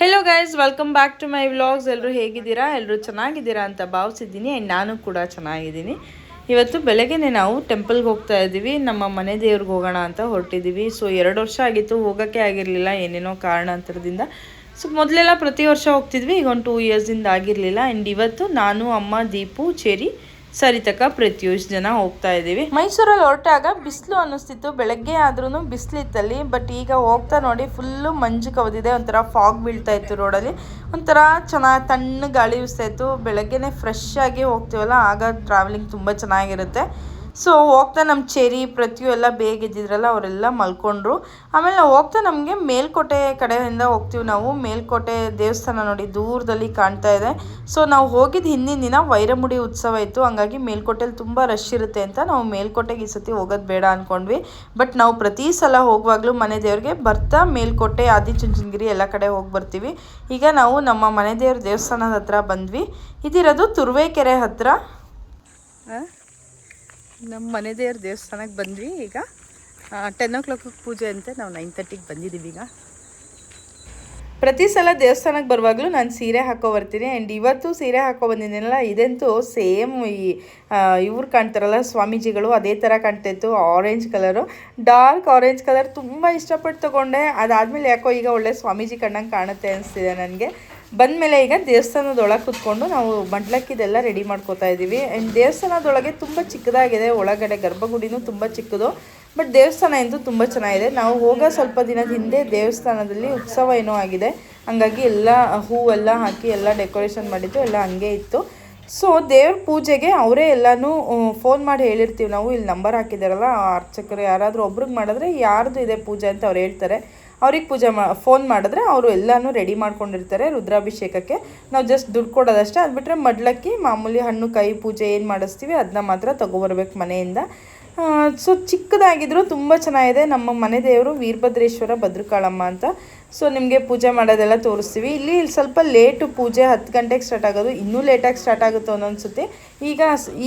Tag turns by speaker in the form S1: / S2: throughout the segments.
S1: Hello guys welcome back to my vlogs ಎಲ್ಲರೂ ಹೇಗಿದ್ದೀರಾ? ಎಲ್ಲರೂ ಚೆನ್ನಾಗಿದ್ದೀರಾ ಅಂತ ಭಾವಿಸಿದ್ದೀನಿ. ಆ್ಯಂಡ್ ನಾನು ಕೂಡ ಚೆನ್ನಾಗಿದ್ದೀನಿ. ಇವತ್ತು ಬೆಳಗ್ಗೆನೆ ನಾವು ಟೆಂಪಲ್ಗೆ ಹೋಗ್ತಾ ಇದ್ದೀವಿ. ನಮ್ಮ ಮನೆ ದೇವ್ರಿಗೆ ಹೋಗೋಣ ಅಂತ ಹೊರಟಿದ್ದೀವಿ. ಸೊ ಎರಡು ವರ್ಷ ಆಗಿತ್ತು, ಹೋಗೋಕ್ಕೆ ಆಗಿರಲಿಲ್ಲ. ಏನೇನೋ ಕಾರಣಾಂತರದಿಂದ. ಸೊ ಮೊದಲೆಲ್ಲ ಪ್ರತಿ ವರ್ಷ ಹೋಗ್ತಿದ್ವಿ. ಈಗ ಒಂದು ಟೂ ಇಯರ್ಸಿಂದ ಆಗಿರಲಿಲ್ಲ. ಆ್ಯಂಡ್ ಇವತ್ತು ನಾನು, ಅಮ್ಮ, ದೀಪು ಚೇರಿ ಸರಿತಕ ಪ್ರತಿಯೊಂದು ಜನ ಹೋಗ್ತಾ ಇದ್ದೀವಿ. ಮೈಸೂರಲ್ಲಿ ಹೊರಟಾಗ ಬಿಸಿಲು ಅನ್ನಿಸ್ತಿತ್ತು. ಬೆಳಗ್ಗೆ ಆದ್ರೂ ಬಿಸಿಲಿತ್ತಲ್ಲಿ ಬಟ್ ಈಗ ಹೋಗ್ತಾ ನೋಡಿ ಫುಲ್ಲು ಮಂಜು ಕವಿದಿದೆ. ಒಂಥರ ಫಾಗ್ ಬೀಳ್ತಾ ಇತ್ತು ರೋಡಲ್ಲಿ. ಒಂಥರ ಚೆನ್ನಾಗಿ ತಣ್ಣ ಗಾಳಿ ಉಸ್ತಾ ಇತ್ತು. ಬೆಳಗ್ಗೆನೆ ಫ್ರೆಶ್ ಆಗಿ ಹೋಗ್ತೀವಲ್ಲ, ಆಗ ಟ್ರಾವೆಲಿಂಗ್ ತುಂಬ ಚೆನ್ನಾಗಿರುತ್ತೆ. ಸೊ ಹೋಗ್ತಾ ನಮ್ಮ ಚೆರಿ ಪ್ರತಿಯು ಎಲ್ಲ ಬೇಗ ಇದ್ದಿದ್ರಲ್ಲ ಅವರೆಲ್ಲ ಮಲ್ಕೊಂಡ್ರು. ಆಮೇಲೆ ನಾವು ಹೋಗ್ತಾ ನಮಗೆ ಮೇಲ್ಕೋಟೆ ಕಡೆಯಿಂದ ಹೋಗ್ತೀವಿ ನಾವು. ಮೇಲ್ಕೋಟೆ ದೇವಸ್ಥಾನ ನೋಡಿ ದೂರದಲ್ಲಿ ಕಾಣ್ತಾ ಇದೆ. ಸೊ ನಾವು ಹೋಗಿದ್ದು ಹಿಂದಿನ ದಿನ ವೈರಮುಡಿ ಉತ್ಸವ ಇತ್ತು. ಹಂಗಾಗಿ ಮೇಲ್ಕೋಟೆಲಿ ತುಂಬ ರಶ್ ಇರುತ್ತೆ ಅಂತ ನಾವು ಮೇಲ್ಕೋಟೆಗೆ ಈ ಸತಿ ಹೋಗೋದು ಬೇಡ ಅಂದ್ಕೊಂಡ್ವಿ ಬಟ್ ನಾವು ಪ್ರತಿ ಸಲ ಹೋಗುವಾಗಲೂ ಮನೆ ದೇವ್ರಿಗೆ ಬರ್ತಾ ಮೇಲ್ಕೋಟೆ, ಆದಿಚುಂಚನಗಿರಿ ಎಲ್ಲ ಕಡೆ ಹೋಗಿ ಬರ್ತೀವಿ. ಈಗ ನಾವು ನಮ್ಮ ಮನೆ ದೇವ್ರ ದೇವಸ್ಥಾನದ ಹತ್ರ ಬಂದ್ವಿ. ಇದಿರೋದು ತುರುವೇಕೆರೆ ಹತ್ರ. ನಮ್ಮ ಮನೆ ದೇವ್ರ ದೇವಸ್ಥಾನಕ್ಕೆ ಬಂದ್ವಿ ಈಗ. ಟೆನ್ ಓ ಕ್ಲಾಕ್ ಪೂಜೆ ಅಂತೆ ನಾವು ನೈನ್ ತರ್ಟಿಗೆ ಬಂದಿದ್ದೀವಿ ಈಗ. ಪ್ರತಿ ಸಲ ದೇವಸ್ಥಾನಕ್ಕೆ ಬರುವಾಗಲೂ ನಾನು ಸೀರೆ ಹಾಕೋ ಬರ್ತೀನಿ. ಆ್ಯಂಡ್ ಇವತ್ತು ಸೀರೆ ಹಾಕೋ ಬಂದಿದ್ದೀನಲ್ಲ ಇದಂತೂ ಸೇಮ್ ಈ ಇವ್ರು ಕಾಣ್ತಾರಲ್ಲ, ಸ್ವಾಮೀಜಿಗಳು ಅದೇ ಥರ ಕಾಣ್ತಾಯಿತ್ತು orange colour dark orange colour ತುಂಬ ಇಷ್ಟಪಟ್ಟು ತೊಗೊಂಡೆ. ಅದಾದಮೇಲೆ ಯಾಕೋ ಈಗ ಒಳ್ಳೆ ಸ್ವಾಮೀಜಿ ಕಂಡಂಗೆ ಕಾಣುತ್ತೆ ಅನಿಸ್ತಿದೆ ನನಗೆ. ಬಂದಮೇಲೆ ಈಗ ದೇವಸ್ಥಾನದೊಳಗೆ ಕುತ್ಕೊಂಡು ನಾವು ಮಂಡ್ಲಕ್ಕಿದೆಲ್ಲ ರೆಡಿ ಮಾಡ್ಕೋತಾ ಇದ್ದೀವಿ. ಆ್ಯಂಡ್ ದೇವಸ್ಥಾನದೊಳಗೆ ತುಂಬ ಚಿಕ್ಕದಾಗಿದೆ. ಒಳಗಡೆ ಗರ್ಭಗುಡಿನೂ ತುಂಬ ಚಿಕ್ಕದು. ಬಟ್ ದೇವಸ್ಥಾನ ಎಂದು ತುಂಬ ಚೆನ್ನಾಗಿದೆ. ನಾವು ಹೋಗೋ ಸ್ವಲ್ಪ ದಿನದ ಹಿಂದೆ ದೇವಸ್ಥಾನದಲ್ಲಿ ಉತ್ಸವ ಏನೋ ಆಗಿದೆ. ಹಂಗಾಗಿ ಎಲ್ಲ ಹೂವೆಲ್ಲ ಹಾಕಿ ಎಲ್ಲ ಡೆಕೋರೇಷನ್ ಮಾಡಿದ್ದು ಎಲ್ಲ ಹಂಗೆ ಇತ್ತು. ಸೊ ದೇವ್ರ ಪೂಜೆಗೆ ಅವರೇ ಎಲ್ಲನೂ ಫೋನ್ ಮಾಡಿ ಹೇಳಿರ್ತೀವಿ ನಾವು. ಇಲ್ಲಿ ನಂಬರ್ ಹಾಕಿದ್ದಾರಲ್ಲ ಅರ್ಚಕರು ಯಾರಾದರೂ ಒಬ್ರಿಗೆ ಮಾಡಿದ್ರೆ ಯಾರ್ದು ಇದೆ ಪೂಜೆ ಅಂತ ಅವ್ರು ಹೇಳ್ತಾರೆ. ಅವ್ರಿಗೆ ಪೂಜೆ ಮಾ ಫೋನ್ ಮಾಡಿದ್ರೆ ಅವರು ಎಲ್ಲನೂ ರೆಡಿ ಮಾಡ್ಕೊಂಡಿರ್ತಾರೆ ರುದ್ರಾಭಿಷೇಕಕ್ಕೆ. ನಾವು ಜಸ್ಟ್ ದುಡ್ಡು ಕೊಡೋದಷ್ಟೇ, ಅದು ಬಿಟ್ಟರೆ ಮಡ್ಲಕ್ಕಿ, ಮಾಮೂಲಿ ಹಣ್ಣು, ಕೈ ಪೂಜೆ ಏನು ಮಾಡಿಸ್ತೀವಿ ಅದನ್ನ ಮಾತ್ರ ತೊಗೊಬರ್ಬೇಕು ಮನೆಯಿಂದ. ಸೊ ಚಿಕ್ಕದಾಗಿದ್ದರೂ ತುಂಬ ಚೆನ್ನಾಗಿದೆ. ನಮ್ಮ ಮನೆ ದೇವರು ವೀರಭದ್ರೇಶ್ವರ ಭದ್ರಕಾಳಮ್ಮ ಅಂತ. ಸೊ ನಿಮಗೆ ಪೂಜೆ ಮಾಡೋದೆಲ್ಲ ತೋರಿಸ್ತೀವಿ. ಇಲ್ಲಿ ಸ್ವಲ್ಪ ಲೇಟು ಪೂಜೆ ಹತ್ತು ಗಂಟೆಗೆ ಸ್ಟಾರ್ಟ್ ಆಗೋದು, ಇನ್ನೂ ಲೇಟಾಗಿ ಸ್ಟಾರ್ಟ್ ಆಗುತ್ತೋ ಅನ್ನೊನ್ಸುತ್ತೆ ಈಗ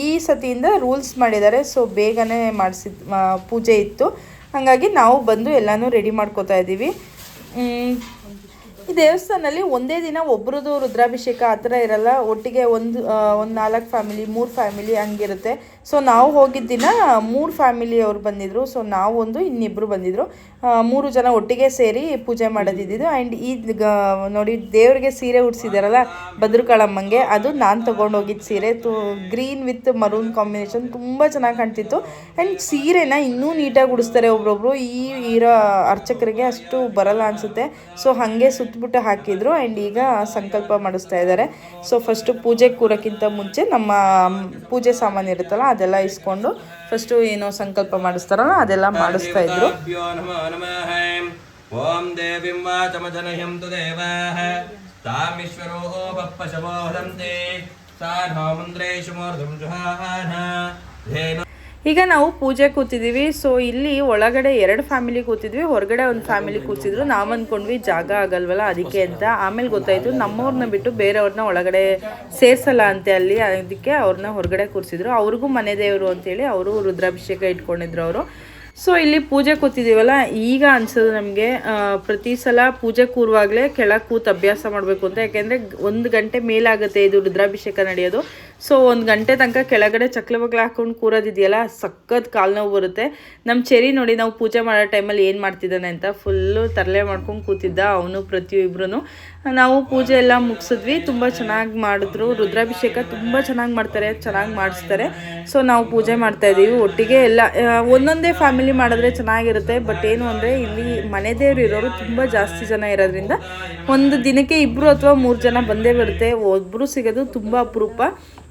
S1: ಈ ಸತಿಯಿಂದ ರೂಲ್ಸ್ ಮಾಡಿದ್ದಾರೆ. ಸೊ ಬೇಗನೆ ಮಾಡಿಸಿದ ಪೂಜೆ ಇತ್ತು. ಹಾಗಾಗಿ ನಾವು ಬಂದು ಎಲ್ಲನೂ ರೆಡಿ ಮಾಡ್ಕೋತಾ ಇದ್ದೀವಿ ಈ ದೇವಸ್ಥಾನದಲ್ಲಿ ಒಂದೇ ದಿನ ಒಬ್ರದ್ದು ರುದ್ರಾಭಿಷೇಕ ಆ ಥರ ಇರಲ್ಲ. ಒಟ್ಟಿಗೆ ಒಂದು ಒಂದು ನಾಲ್ಕು ಫ್ಯಾಮಿಲಿ, ಮೂರು ಫ್ಯಾಮಿಲಿ ಹಂಗಿರುತ್ತೆ. ಸೊ ನಾವು ಹೋಗಿದ್ದ ದಿನ ಮೂರು ಫ್ಯಾಮಿಲಿ ಅವ್ರು ಬಂದಿದ್ದರು ಸೊ ನಾವು ಒಂದು ಇನ್ನಿಬ್ಬರು ಬಂದಿದ್ದರು ಮೂರು ಜನ ಒಟ್ಟಿಗೆ ಸೇರಿ ಪೂಜೆ ಮಾಡೋದಿದ್ದು ಆ್ಯಂಡ್ ಈ ನೋಡಿ, ದೇವ್ರಿಗೆ ಸೀರೆ ಉಡ್ಸಿದಾರಲ್ಲ ಭದ್ರಕಾಳಮ್ಮಂಗೆ ಅದು ನಾನು ತೊಗೊಂಡು ಹೋಗಿದ್ದು ಸೀರೆ. ತು, ಗ್ರೀನ್ ವಿತ್ ಮರೂನ್ ಕಾಂಬಿನೇಷನ್ ತುಂಬ ಚೆನ್ನಾಗಿ ಕಾಣ್ತಿತ್ತು. ಆ್ಯಂಡ್ ಸೀರೆನ ಇನ್ನೂ ನೀಟಾಗಿ ಉಡಿಸ್ತಾರೆ ಒಬ್ರೊಬ್ರು. ಈ, ಇರೋ ಅರ್ಚಕರಿಗೆ ಅಷ್ಟು ಬರಲ್ಲ ಅನಿಸುತ್ತೆ. ಸೊ ಹಾಗೆ ಸುತ್ತಬಿಟ್ಟು ಹಾಕಿದ್ರು ಆ್ಯಂಡ್ ಈಗ ಸಂಕಲ್ಪ ಮಾಡಿಸ್ತಾ ಇದ್ದಾರೆ. ಸೊ ಫಸ್ಟು ಪೂಜೆ ಕೂರೋಕ್ಕಿಂತ ಮುಂಚೆ ನಮ್ಮ ಪೂಜೆ ಸಾಮಾನು ಇರುತ್ತಲ್ಲ, ಅದೆಲ್ಲ ಇಸ್ಕೊಂಡು ಫಸ್ಟು ಏನೋ ಸಂಕಲ್ಪ ಮಾಡಿಸ್ತಾರಲ್ಲ, ಅದೆಲ್ಲ ಮಾಡಿಸ್ತಾ ಇದ್ರು.
S2: ಓಂ ದೇವಿಂ ವಾಚಮಜನಹ್ಯಂ ತು ದೇವಾಃ ತಾಮಿಶ್ವರೋ ಬಪ್ಪಶವೋ ಹದಂತೆ. ಸಾ ನೋ ಮುಂದ್ರೇಶು ಮೋರ್ಧಂ ಜುಹಾನ. ಧೇನು
S1: ಈಗ ನಾವು ಪೂಜೆ ಕೂತಿದ್ದೀವಿ ಸೊ ಇಲ್ಲಿ ಒಳಗಡೆ ಎರಡು ಫ್ಯಾಮಿಲಿ ಕೂತಿದ್ವಿ. ಹೊರಗಡೆ ಒಂದು ಫ್ಯಾಮಿಲಿ ಕೂತಿದ್ರು. ನಾವು ಅಂದ್ಕೊಂಡ್ವಿ ಜಾಗ ಆಗಲ್ವಲ್ಲ, ಅದಕ್ಕೆ ಅಂತ. ಆಮೇಲೆ ಗೊತ್ತಾಯ್ತು ನಮ್ಮವ್ರನ್ನ ಬಿಟ್ಟು ಬೇರೆಯವ್ರನ್ನ ಒಳಗಡೆ ಸೇರ್ಸಲ್ಲ ಅಂತೆ ಅಲ್ಲಿ, ಅದಕ್ಕೆ ಅವ್ರನ್ನ ಹೊರಗಡೆ ಕೂರಿಸಿದ್ರು. ಅವ್ರಿಗೂ ಮನೆ ದೇವರು ಅಂತೇಳಿ ಅವರು ರುದ್ರಾಭಿಷೇಕ ಇಟ್ಕೊಂಡಿದ್ರು ಅವರು. ಸೊ ಇಲ್ಲಿ ಪೂಜೆ ಕೂತಿದ್ದೀವಲ್ಲ ಈಗ ಅನ್ಸೋದು ನಮಗೆ ಪ್ರತಿ ಸಲ ಪೂಜೆ ಕೂರುವಾಗಲೇ ಕೆಳಗೆ ಕೂತು ಅಭ್ಯಾಸ ಮಾಡಬೇಕು ಅಂತ. ಯಾಕೆಂದರೆ ಒಂದು ಗಂಟೆ ಮೇಲಾಗುತ್ತೆ ಇದು ರುದ್ರಾಭಿಷೇಕ ನಡೆಯೋದು. ಸೊ ಒಂದು ಗಂಟೆ ತನಕ ಕೆಳಗಡೆ ಚಕ್ಲ ಬಗ್ಲ ಹಾಕೊಂಡು ಕೂರೋದಿದೆಯಲ್ಲ, ಸಖತ್ ಕಾಲು ನೋವು ಬರುತ್ತೆ. ನಮ್ಮ ಚೆರಿ ನೋಡಿ ನಾವು ಪೂಜೆ ಮಾಡೋ ಟೈಮಲ್ಲಿ ಏನು ಮಾಡ್ತಿದ್ದಾನೆ ಅಂತ ಫುಲ್ಲು ತರಲೆ ಮಾಡ್ಕೊಂಡು ಕೂತಿದ್ದ ಅವನು ಪ್ರತಿಯೊಬ್ಬರೂ ನಾವು ಪೂಜೆ ಎಲ್ಲ ಮುಗಿಸಿದ್ವಿ, ತುಂಬ ಚೆನ್ನಾಗಿ ಮಾಡಿದ್ರು. ರುದ್ರಾಭಿಷೇಕ ತುಂಬ ಚೆನ್ನಾಗಿ ಮಾಡ್ತಾರೆ, ಚೆನ್ನಾಗಿ ಮಾಡಿಸ್ತಾರೆ. ಸೊ ನಾವು ಪೂಜೆ ಮಾಡ್ತಾಯಿದ್ದೀವಿ ಒಟ್ಟಿಗೆ ಎಲ್ಲ ಒಂದೊಂದೇ ಫ್ಯಾಮಿಲಿ ಮಾಡಿದ್ರೆ ಚೆನ್ನಾಗಿರುತ್ತೆ. ಬಟ್ ಏನು ಅಂದರೆ, ಇಲ್ಲಿ ಮನೆ ದೇವ್ರು ಇರೋರು ತುಂಬ ಜಾಸ್ತಿ ಜನ ಇರೋದ್ರಿಂದ ಒಂದು ದಿನಕ್ಕೆ ಇಬ್ಬರು ಅಥವಾ ಮೂರು ಜನ ಬಂದೇ ಬರುತ್ತೆ. ಒಬ್ಬರು ಸಿಗೋದು ತುಂಬ ಅಪರೂಪ.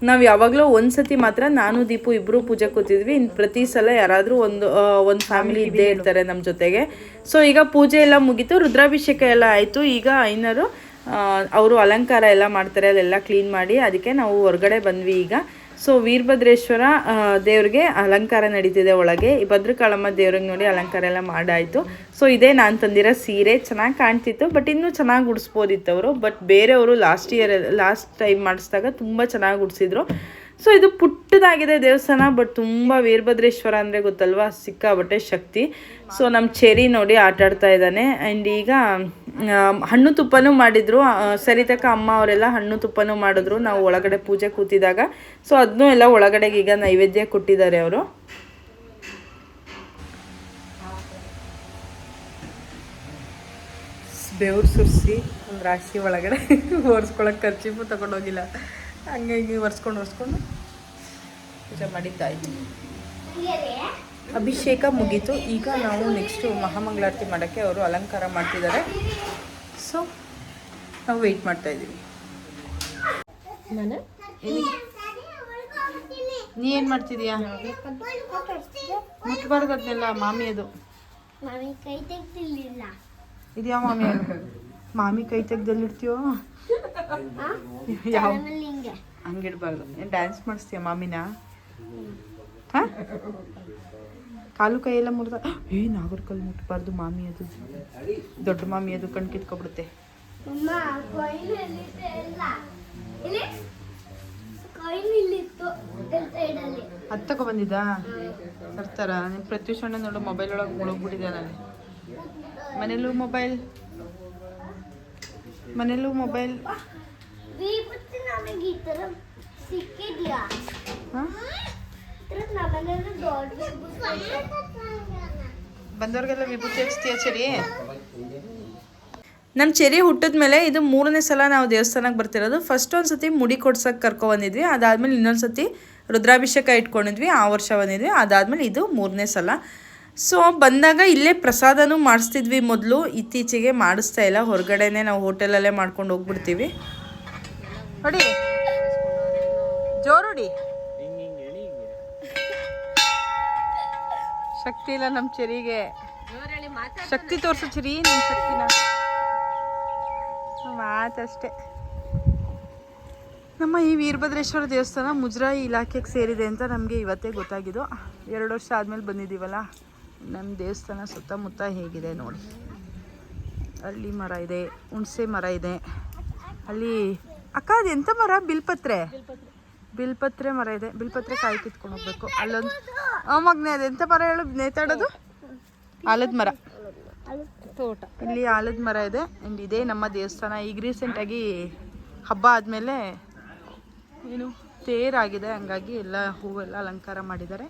S1: ನಾವು ಯಾವಾಗಲೂ ಒಂದು ಸತಿ ಮಾತ್ರ ನಾನು ದೀಪು ಇಬ್ಬರು ಪೂಜೆ ಕೂತಿದ್ವಿ. ಇನ್ನು ಪ್ರತಿ ಸಲ ಯಾರಾದರೂ ಒಂದು ಒಂದು ಫ್ಯಾಮಿಲಿ ಇದ್ದೇ ಇರ್ತಾರೆ ನಮ್ಮ ಜೊತೆಗೆ. ಸೊ ಈಗ ಪೂಜೆ ಎಲ್ಲ ಮುಗೀತು. ರುದ್ರಾಭಿಷೇಕ ಎಲ್ಲ ಆಯಿತು. ಈಗ ಐನರು ಅವರು ಅಲಂಕಾರ ಎಲ್ಲ ಮಾಡ್ತಾರೆ. ಅಲ್ಲೆಲ್ಲ ಕ್ಲೀನ್ ಮಾಡಿ ಅದಕ್ಕೆ ನಾವು ಹೊರಗಡೆ ಬಂದ್ವಿ ಈಗ. ಸೊ ವೀರಭದ್ರೇಶ್ವರ ದೇವ್ರಿಗೆ ಅಲಂಕಾರ ನಡೀತಿದೆ ಒಳಗೆ. ಈ ಭದ್ರಕಾಳಮ್ಮ ದೇವ್ರಿಗೆ ನೋಡಿ ಅಲಂಕಾರ ಎಲ್ಲ ಮಾಡಾಯಿತು. ಸೊ ಇದೇ ನಾನು ತಂದಿರೋ ಸೀರೆ. ಚೆನ್ನಾಗಿ ಕಾಣ್ತಿತ್ತು ಬಟ್ ಇನ್ನೂ ಚೆನ್ನಾಗಿ ಉಡಿಸ್ಬೋದಿತ್ತು ಅವರು ಬಟ್ ಬೇರೆಯವರು ಲಾಸ್ಟ್ ಇಯರ್ ಲಾಸ್ಟ್ ಟೈಮ್ ಮಾಡಿಸಿದಾಗ ತುಂಬ ಚೆನ್ನಾಗಿ ಉಡಿಸಿದ್ರು. ಸೊ ಇದು ಪುಟ್ಟದಾಗಿದೆ ದೇವಸ್ಥಾನ ಬಟ್ ತುಂಬ ವೀರಭದ್ರೇಶ್ವರ ಅಂದರೆ ಗೊತ್ತಲ್ವಾ? ಸಿಕ್ಕಾಬಟ್ಟೆ ಶಕ್ತಿ. ಸೊ ನಮ್ಮ ಚೆರಿ ನೋಡಿ ಆಟ ಆಡ್ತಾ ಇದ್ದಾನೆ. ಆ್ಯಂಡ್ ಈಗ ಹಣ್ಣು ತುಪ್ಪನೂ ಮಾಡಿದರು. ಸರಿತಕ್ಕ ಅಮ್ಮ ಅವರೆಲ್ಲ ಹಣ್ಣು ತುಪ್ಪನೂ ಮಾಡಿದ್ರು. ನಾವು ಒಳಗಡೆ ಪೂಜೆ ಕೂತಿದಾಗ. ಸೊ ಅದನ್ನೂ ಎಲ್ಲ ಒಳಗಡೆಗೆ ಈಗ ನೈವೇದ್ಯ ಕೊಟ್ಟಿದ್ದಾರೆ ಅವರು. ಬೆವ್ರು ಸುರಿಸಿ ರಾಶಿ ಒಳಗಡೆ. ಓರ್ಸ್ಕೊಳಕ್ಕೆ ಖರ್ಚಿಪು ತಗೊಂಡೋಗಿಲ್ಲ. ಹಂಗೆ ಹಿಂಗೆ ಒರೆಸ್ಕೊಂಡು ಒರೆಸ್ಕೊಂಡು ಪೂಜೆ ಮಡಿತಾ ಇದ್ದೀನಿ ಅಭಿಷೇಕ ಮುಗೀತು. ಈಗ ನಾವು ನೆಕ್ಸ್ಟು ಮಹಾಮಂಗಳಾರತಿ ಮಾಡೋಕ್ಕೆ ಅವರು ಅಲಂಕಾರ ಮಾಡ್ತಿದ್ದಾರೆ. ಸೊ ನಾವು ವೆಯ್ಟ್ ಮಾಡ್ತಾ ಇದ್ದೀವಿ. ನೀ ಏನು ಮಾಡ್ತಿದೀಯಾ? ಮುಟ್ಬಾರ್ದು ಅದನ್ನೆಲ್ಲ ಮಾಮಿ ಅದು.
S3: ಮಾಮಿ ಕೈ ತೆಗ್ದಿರ್ಲಿಲ್ಲ.
S1: ಇದ್ಯಾ ಮಾಮಿ ಮಾಮಿ ಕೈ ತೆಗ್ದಲ್ಲಿರ್ತೀಯೋ ಯಾವ? ಹಂಗಿಡ್ಬಾರ್ದು. ಏನು ಡ್ಯಾನ್ಸ್ ಮಾಡಿಸ್ತೀಯ ಮಾಮಿನ? ಹಾಂ? ಕಾಲು ಕೈಯೆಲ್ಲ ಮುರಿದ ಏ ನಾಗರ ಕಲ್ಲು ಮುಟ್ಬಾರ್ದು ಮಾಮಿ ಅದು. ದೊಡ್ಡ ಮಾಮಿ ಅದು ಕಣ್ ಕಿತ್ಕೊಬಿಡುತ್ತೆ. ಅದು ತಗೊಬಂದಿದ್ದಾ ತರ್ತಾರ. ನಿಮ್ಮ ಪ್ರತ್ಯೂಷಣ್ಣ ನೋಡು ಮೊಬೈಲ್ ಒಳಗೆ ನಾನು. ಮನೇಲೂ ಮೊಬೈಲ್ ಮನೇಲೂ ಮೊಬೈಲ್
S3: ವಿಭೂತಿ ನಮಗೆ ಈ ಥರ ಸಿಕ್ಕಿದ್ಯಾ?
S1: ಬಂದವ್ರಿಗೆಲ್ಲ ವಿಭೂತಿ ಹಚ್ತೀಯ ಚರಿ? ನಮ್ಮ ಚೆರಿ ಹುಟ್ಟಿದ ಮೇಲೆ ಇದು ಮೂರನೇ ಸಲ ನಾವು ದೇವಸ್ಥಾನಕ್ಕೆ ಬರ್ತಿರೋದು. ಫಸ್ಟ್ ಒಂದು ಸತಿ ಮುಡಿ ಕೊಡ್ಸಕ್ಕೆ ಕರ್ಕೊಬಂದಿದ್ವಿ ಅದಾದಮೇಲೆ ಇನ್ನೊಂದು ಸತಿ ರುದ್ರಾಭಿಷೇಕ ಇಟ್ಕೊಂಡಿದ್ವಿ. ಆ ವರ್ಷ ಬಂದಿದ್ವಿ. ಅದಾದಮೇಲೆ ಇದು ಮೂರನೇ ಸಲ. ಸೊ ಬಂದಾಗ ಇಲ್ಲೇ ಪ್ರಸಾದನೂ ಮಾಡಿಸ್ತಿದ್ವಿ ಮೊದಲು. ಇತ್ತೀಚೆಗೆ ಮಾಡಿಸ್ತಾ ಇಲ್ಲ. ಹೊರಗಡೆನೆ ನಾವು ಹೋಟೆಲಲ್ಲೇ ಮಾಡ್ಕೊಂಡು ಹೋಗ್ಬಿಡ್ತೀವಿ. ನೋಡಿ ಜೋರುಡಿ ಶಕ್ತಿ ಇಲ್ಲ ನಮ್ಮ ಚೆರಿಗೆ. ಶಕ್ತಿ ತೋರಿಸು ಚಿರಿ ಶಕ್ತಿ ಶಕ್ತಿನ. ಮಾತಷ್ಟೇ ನಮ್ಮ ಈ ವೀರಭದ್ರೇಶ್ವರ ದೇವಸ್ಥಾನ ಮುಜರಾಯಿ ಇಲಾಖೆಗೆ ಸೇರಿದೆ ಅಂತ ನಮಗೆ ಇವತ್ತೇ ಗೊತ್ತಾಗಿದ್ದು. ಎರಡು ವರ್ಷ ಆದಮೇಲೆ ಬಂದಿದ್ದೀವಲ್ಲ ನಮ್ಮ ದೇವಸ್ಥಾನ ಸುತ್ತಮುತ್ತ ಹೇಗಿದೆ ನೋಡಿ. ಅಲ್ಲಿ ಮರ ಇದೆ, ಹುಣಸೆ ಮರ ಇದೆ. ಅಲ್ಲಿ ಅಕ್ಕ ಅದು ಎಂತ ಮರ? ಬಿಲ್ಪತ್ರೆ. ಬಿಲ್ಪತ್ರೆ ಮರ ಇದೆ. ಬಿಲ್ಪತ್ರೆ ಕಾಯಿ ಕಿತ್ಕೊಂಡು ಹೋಗ್ಬೇಕು. ಅಲ್ಲೊಂದು ಆ ಮಗ್ನೆ ಅದು ಎಂತ ಮರ ಹೇಳು? ನೇತಾಡೋದು? ಆಲದ ಮರ.
S3: ತೋಟ.
S1: ಇಲ್ಲಿ ಆಲದ ಮರ ಇದೆ. ಆ್ಯಂಡ್ ಇದೇ ನಮ್ಮ ದೇವಸ್ಥಾನ. ಈಗ ರೀಸೆಂಟಾಗಿ ಹಬ್ಬ ಆದಮೇಲೆ ಏನು ತೇರಾಗಿದೆ ಹಂಗಾಗಿ ಎಲ್ಲ ಹೂವೆಲ್ಲ ಅಲಂಕಾರ ಮಾಡಿದ್ದಾರೆ.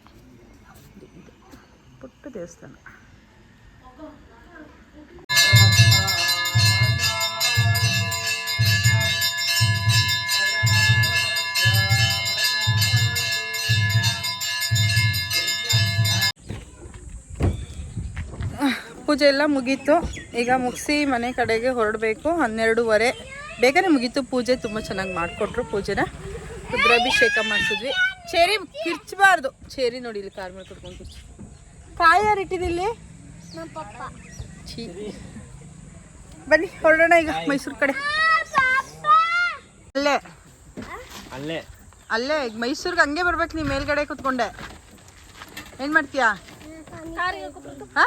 S1: ಪುಟ್ಟ ದೇವಸ್ಥಾನ. ಪೂಜೆ ಎಲ್ಲ ಮುಗೀತು. ಈಗ ಮುಗಿಸಿ ಮನೆ ಕಡೆಗೆ ಹೊರಡಬೇಕು. ಹನ್ನೆರಡೂವರೆ. ಬೇಗನೆ ಮುಗೀತು. ಪೂಜೆ ತುಂಬ ಚೆನ್ನಾಗಿ ಮಾಡಿಕೊಟ್ರು ಪೂಜೆನ. ರುದ್ರಾಭಿಷೇಕ ಮಾಡಿಸಿದ್ವಿ. ಚೇರಿ ಕಿರ್ಚಬಾರ್ದು. ಚೇರಿ ನೋಡಿ ಇಲ್ಲಿ ಕಾರ್ ಮೇಲೆ ಕುತ್ಕೊಂಡು ಕಿರ್ಚು ಕಾಯಿ ಯಾರು ಇಟ್ಟಿದ್ದಿಲ್ಲಿ? ಛೀ. ಬನ್ನಿ ಹೊರಡೋಣ ಈಗ ಮೈಸೂರು ಕಡೆ. ಅಲ್ಲೇ.
S2: ಅಲ್ಲೇ.
S1: ಅಲ್ಲೇ ಈಗ ಮೈಸೂರಿಗೆ ಹಂಗೆ ಬರ್ಬೇಕು ನೀ ಮೇಲ್ಗಡೆ ಕುತ್ಕೊಂಡೆ. ಏನು ಮಾಡ್ತೀಯಾ? ಹಾ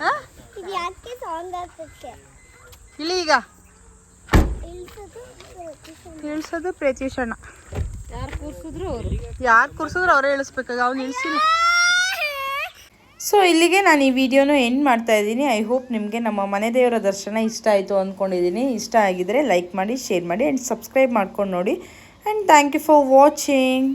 S1: ಹಾ
S3: ಇದು ಯಾಕೆ ಸಾಂಗ್ ಹಾಕಕ್ಕೆ
S1: ಇಲ್ಲಿ ಈಗ ಇಳ್ಸೋದು ಪ್ರೀತೀಶಣ್ಣ
S3: ಯಾರು ಕೂರ್ಸಿದ್ರು ಅವರು.
S1: ಯಾರು ಕೂರ್ಸಿದ್ರು ಅವರೇ ಇಳಿಸ್ಬೇಕಾಗ ಅವ್ನು ಇಳಿಸಿಲ್ಲ. ಸೊ ಇಲ್ಲಿಗೆ ನಾನು ಈ ವಿಡಿಯೋನ ಎಂಡ್ ಮಾಡ್ತಾ ಇದ್ದೀನಿ. ಐ ಹೋಪ್ ನಿಮಗೆ ನಮ್ಮ ಮನೆ ದೇವರ ದರ್ಶನ ಇಷ್ಟ ಆಯಿತು ಅಂದ್ಕೊಂಡಿದ್ದೀನಿ ಇಷ್ಟ ಆಗಿದರೆ ಲೈಕ್ ಮಾಡಿ ಶೇರ್ ಮಾಡಿ ಆ್ಯಂಡ್ ಸಬ್ಸ್ಕ್ರೈಬ್ ಮಾಡ್ಕೊಂಡು ನೋಡಿ. And thank you for watching